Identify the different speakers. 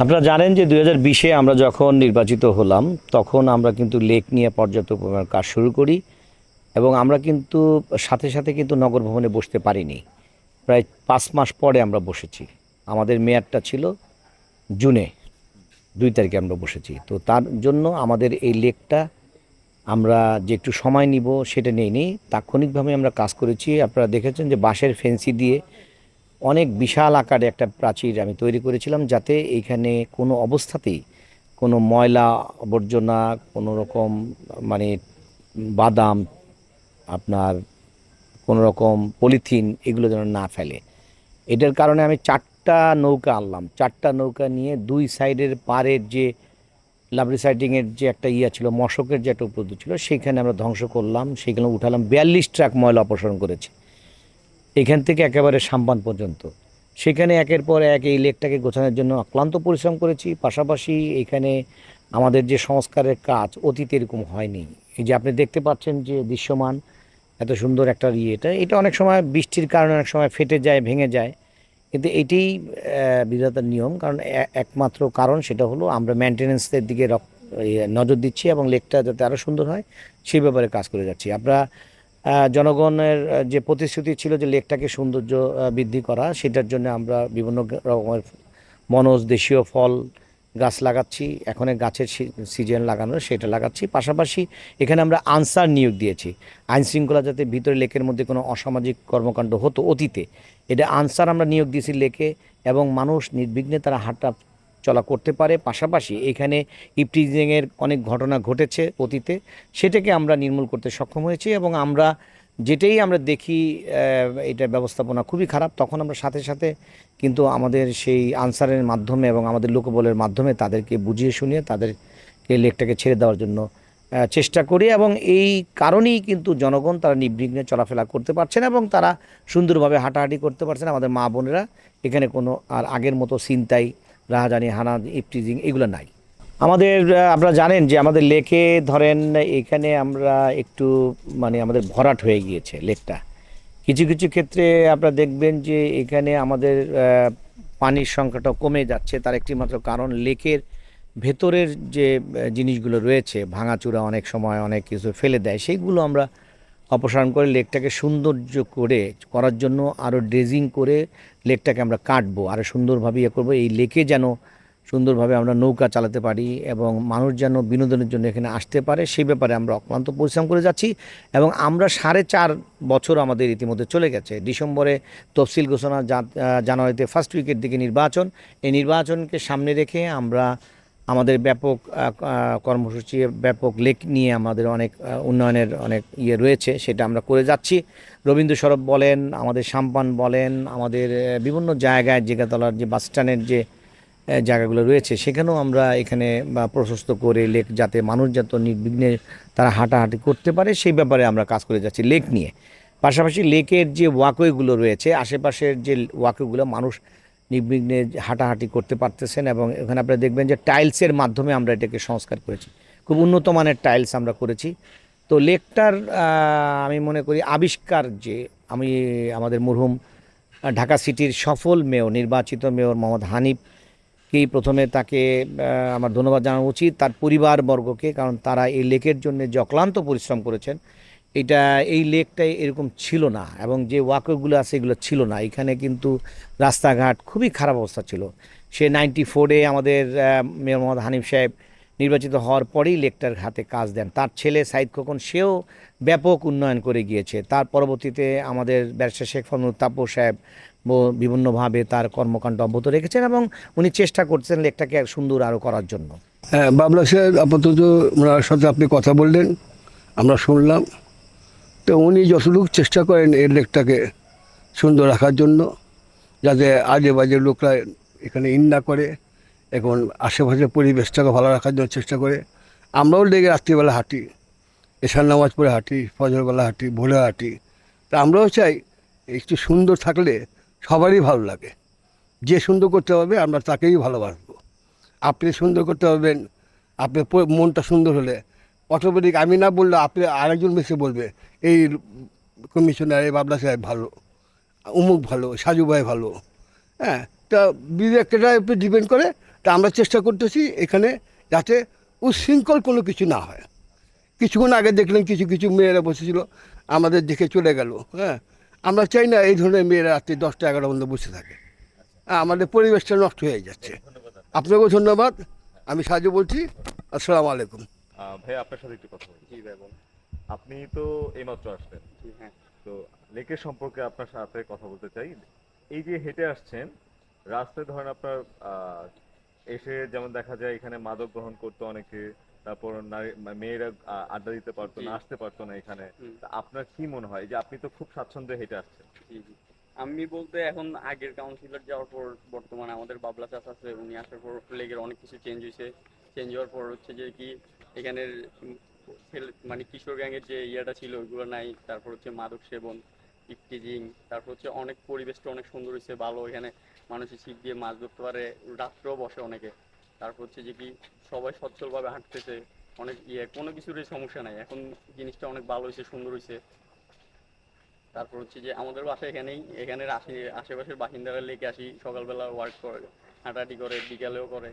Speaker 1: আপনারা জানেন যে দুই হাজার বিশে আমরা যখন নির্বাচিত হলাম, তখন আমরা কিন্তু লেক নিয়ে পর্যাপ্ত পরিমাণ কাজ শুরু করি এবং আমরা কিন্তু সাথে সাথে কিন্তু নগর ভবনে বসতে পারিনি। প্রায় পাঁচ মাস পরে আমরা বসেছি। আমাদের মেয়াদটা ছিল জুনে, দুই তারিখে আমরা বসেছি। তো তার জন্য আমাদের এই লেকটা আমরা যে একটু সময় নিব সেটা নেই নি তাৎক্ষণিকভাবে আমরা কাজ করেছি। আপনারা দেখেছেন যে বাঁশের ফেন্সি দিয়ে অনেক বিশাল আকারে একটা প্রাচীর আমি তৈরি করেছিলাম যাতে এইখানে কোনো অবস্থাতেই কোনো ময়লা আবর্জনা, কোনো রকম মানে বাদাম, আপনার কোনো রকম পলিথিন এগুলো যেন না ফেলে। এটার কারণে আমি চারটা নৌকা আনলাম। চারটা নৌকা নিয়ে দুই সাইডের পাড়ের যে লাভরি সাইডিংয়ের যে একটা ইয়া ছিল, মশকের যে একটা উপদ্রব ছিল, সেইখানে আমরা ধ্বংস করলাম। সেখানে উঠালাম। বিয়াল্লিশ ট্রাক ময়লা অপসারণ করেছি। এখান থেকে একেবারে সাম্পান পর্যন্ত। সেখানে একের পর এক এই লেকটাকে গোছানোর জন্য অক্লান্ত পরিশ্রম করেছি। পাশাপাশি এখানে আমাদের যে সংস্কারের কাজ অতীতে এরকম হয়নি। এই যে আপনি দেখতে পাচ্ছেন যে দৃশ্যমান এত সুন্দর একটা ইয়েটা এটা অনেক সময় বৃষ্টির কারণে অনেক সময় ফেটে যায় ভেঙে যায়। কিন্তু এটাই বিধাতার নিয়ম। কারণ একমাত্র কারণ সেটা হলো আমরা মেনটেনেন্সের দিকে ইয়ে, নজর দিচ্ছি এবং লেকটা যাতে আরও সুন্দর হয় সেই ব্যাপারে কাজ করে যাচ্ছি। আমরা জনগণের যে প্রতিশ্রুতি ছিল যে লেকটাকে সৌন্দর্য বৃদ্ধি করা, সেটার জন্য আমরা বিভিন্ন রকমের বনজ দেশীয় ফল গাছ লাগাচ্ছি। এখন গাছের সিজন লাগানো সেটা লাগাচ্ছি। পাশাপাশি এখানে আমরা আনসার নিয়োগ দিয়েছি। আইন শৃঙ্খলা যাতে ভিতরে লেকের মধ্যে কোনো অসামাজিক কর্মকাণ্ড হতো অতীতে, এটা আনসার আমরা নিয়োগ দিয়েছি লেকে এবং মানুষ নির্বিঘ্নে তারা হাঁটা চলা করতে পারে। পাশাপাশি এখানে ইপটিজিংয়ের অনেক ঘটনা ঘটেছে অতীতে। সেটাকে আমরা নির্মূল করতে সক্ষম হয়েছি এবং আমরা যেটাই আমরা দেখি এটা ব্যবস্থাপনা খুবই খারাপ, তখন আমরা সাথে সাথে কিন্তু আমাদের সেই আনসারের মাধ্যমে এবং আমাদের লোকবলের মাধ্যমে তাদেরকে বুঝিয়ে শুনিয়ে তাদেরকে লেকটাকে ছেড়ে দেওয়ার জন্য চেষ্টা করি এবং এই কারণেই কিন্তু জনগণ তারা নির্বিঘ্নে চলাফেরা করতে পারছে না এবং তারা সুন্দরভাবে হাঁটাহাঁটি করতে পারছে না। আমাদের মা বোনেরা এখানে কোনো আর আগের মতো চিন্তাই রাহাজানি হানা ইপটিজিং এগুলো নাই। আমাদের আপনারা জানেন যে আমাদের লেকে ধরেন এখানে আমরা একটু মানে আমাদের ভরাট হয়ে গিয়েছে লেকটা। কিছু কিছু ক্ষেত্রে আপনারা দেখবেন যে এখানে আমাদের পানির সংখ্যাটা কমে যাচ্ছে। তার একটি মাত্র কারণ লেকের ভেতরের যে জিনিসগুলো রয়েছে, ভাঙাচুরা অনেক সময় অনেক কিছু ফেলে দেয় সেইগুলো আমরা অপসারণ করে লেকটাকে সৌন্দর্য করে করার জন্য আরও ড্রেজিং করে লেকটাকে আমরা কাটবো আরও সুন্দরভাবে ইয়ে করব। এই লেকে যেন সুন্দরভাবে আমরা নৌকা চালাতে পারি এবং মানুষ যেন বিনোদনের জন্য এখানে আসতে পারে, সেই ব্যাপারে আমরা অক্লান্ত পরিশ্রম করে যাচ্ছি এবং আমরা সাড়ে চার বছর আমাদের ইতিমধ্যে চলে গেছে। ডিসেম্বরে তফসিল ঘোষণা জানুয়ারিতে ফার্স্ট উইকের দিকে নির্বাচন। এই নির্বাচনকে সামনে রেখে আমরা আমাদের ব্যাপক কর্মসূচি, ব্যাপক লেক নিয়ে আমাদের অনেক উন্নয়নের অনেক ইয়ে রয়েছে, সেটা আমরা করে যাচ্ছি। রবীন্দ্র সরব বলেন, আমাদের সাম্পান বলেন, আমাদের বিভিন্ন জায়গায় জেগাতলার যে বাস স্ট্যান্ডের যে জায়গাগুলো রয়েছে, সেখানেও আমরা এখানে, বা প্রশস্ত করে লেক যাতে মানুষ যাতে নির্বিঘ্নে তারা হাঁটাহাঁটি করতে পারে, সেই ব্যাপারে আমরা কাজ করে যাচ্ছি লেক নিয়ে। পাশাপাশি লেকের যে ওয়াকওয়েগুলো রয়েছে, আশেপাশের যে ওয়াকওয়েগুলো মানুষ নির্বিঘ্নে হাঁটাহাঁটি করতে পারতেছেন এবং এখানে আপনারা দেখবেন যে টাইলসের মাধ্যমে আমরা এটাকে সংস্কার করেছি। খুব উন্নত মানের টাইলস আমরা করেছি। তো লেকটার আমি মনে করি আবিষ্কার যে আমি, আমাদের মরহুম ঢাকা সিটির সফল মেয়র, নির্বাচিত মেয়র মোহাম্মদ হানিফ কেই প্রথমে তাকে আমার ধন্যবাদ জানানো উচিত। তার পরিবারবর্গকে, কারণ তারা এই লেকের জন্য যে অক্লান্ত পরিশ্রম করেছেন এটা, এই লেকটাই এরকম ছিল না এবং যে ওয়াকওয়েগুলো আছে এগুলো ছিল না। এখানে কিন্তু রাস্তাঘাট খুবই খারাপ অবস্থা ছিল। সে নাইনটি ফোরে আমাদের মেয়র মোহাম্মদ হানিফ সাহেব নির্বাচিত হওয়ার পরেই লেকটার হাতে কাজ দেন। তার ছেলে সাইদ খোকন, সেও ব্যাপক উন্নয়ন করে গিয়েছে। তার পরবর্তীতে আমাদের ব্যারিস্টার শেখ ফজলুল তাপর সাহেব বিভিন্নভাবে তার কর্মকাণ্ড অব্যাহত রেখেছেন এবং উনি চেষ্টা করছেন লেকটাকে সুন্দর আরও করার জন্য।
Speaker 2: হ্যাঁ বাবলা সাহেব, আপাতত ওনার সাথে আপনি কথা বললেন। আমরা শুনলাম। তো উনি যতটুকু চেষ্টা করেন এই লেকটাকে সুন্দর রাখার জন্য, যাতে আজে বাজে লোকরা এখানে ইন না করে, এখন আশেপাশের পরিবেশটাকে ভালো রাখার জন্য চেষ্টা করে। আমরাও লেগে রাত্রিবেলা হাঁটি, এশার নামাজ পড়ে হাঁটি, ফজরবেলা হাঁটি, ভোরে হাঁটি। তা আমরাও চাই একটু সুন্দর থাকলে সবারই ভালো লাগে। যে সুন্দর করতে পারবে, আমরা তাকেই ভালোবাসবো। আপনি সুন্দর করতে পারবেন আপনার প- মনটা সুন্দর হলে অটোমেটিক আমি না বললে আপনি আরেকজন এসে বলবে এই কমিশনার এই বাবলা সাহেব ভালো অমুক ভালো সাজু ভাই ভালো। হ্যাঁ তা বিবেকটা একটু ডিপেন্ড করে তা আমরা চেষ্টা করতেছি এখানে যাতে উশৃঙ্খল কোনো কিছু না হয়। কিছুক্ষণ আগে দেখলেন কিছু কিছু মেয়েরা বসেছিল আমাদের দেখে চলে গেল হ্যাঁ। আমরা চাই না এই ধরনের মেয়েরা রাত্রি দশটা এগারো পর্যন্ত বসে থাকে। হ্যাঁ, আমাদের পরিবেশটা নষ্ট হয়ে যাচ্ছে। আপনাকেও ধন্যবাদ। আমি সাহায্য বলছি আসসালামু আলাইকুম।
Speaker 3: ভাই আপনার সাথে একটু কথা বলি।
Speaker 4: জি ভাই বল
Speaker 3: আপনি তো এইমাত্র আসলেন
Speaker 4: জি হ্যাঁ।
Speaker 3: তো লেকের সম্পর্কে আপনার সাথে কথা বলতে চাই। এই যে হেঁটে আসছেন রাস্তায় ধরেন আপনার এসে যেমন দেখা যায় এখানে মাদক গ্রহণ করতো অনেকে তারপর মেয়েরা আড্ডা দিতে পারতো না আসতে পারতো না এখানে। আপনার কি মনে হয় যে আপনি তো খুব স্বাচ্ছন্দ্যে হেঁটে আসছেন?
Speaker 4: আমি বলতে এখন আগের কাউন্সিলর যাওয়ার পর বর্তমানে আমাদের বাবলা চাষ আছে উনি আসার পর লেগের অনেক কিছু চেঞ্জ হয়েছে চেঞ্জ হওয়ার পর হচ্ছে যে কি এখানের মানে কিশোর গ্যাংয়ের যে ইয়েটা ছিল, ওইগুলো নাই। তারপর হচ্ছে মাদক সেবন ইফটিজিং তারপর হচ্ছে অনেক পরিবেশটা অনেক সুন্দর হয়েছে, ভালো। এখানে মানুষের ছিপ দিয়ে মাছ ধরতে পারে, রাত্রেও বসে অনেকে। তারপর হচ্ছে যে কি, সবাই সচ্ছলভাবে হাঁটতেছে, অনেক ইয়ে কোনো কিছুরই সমস্যা নাই। এখন জিনিসটা অনেক ভালো হয়েছে, সুন্দর হয়েছে। তারপর হচ্ছে যে আমাদের বাসা এখানেই, এখানের আশে আশেপাশের বাসিন্দারা লেগে আসি, সকালবেলা ওয়ার্ক করে, হাঁটাহাঁটি করে, বিকালেও করে।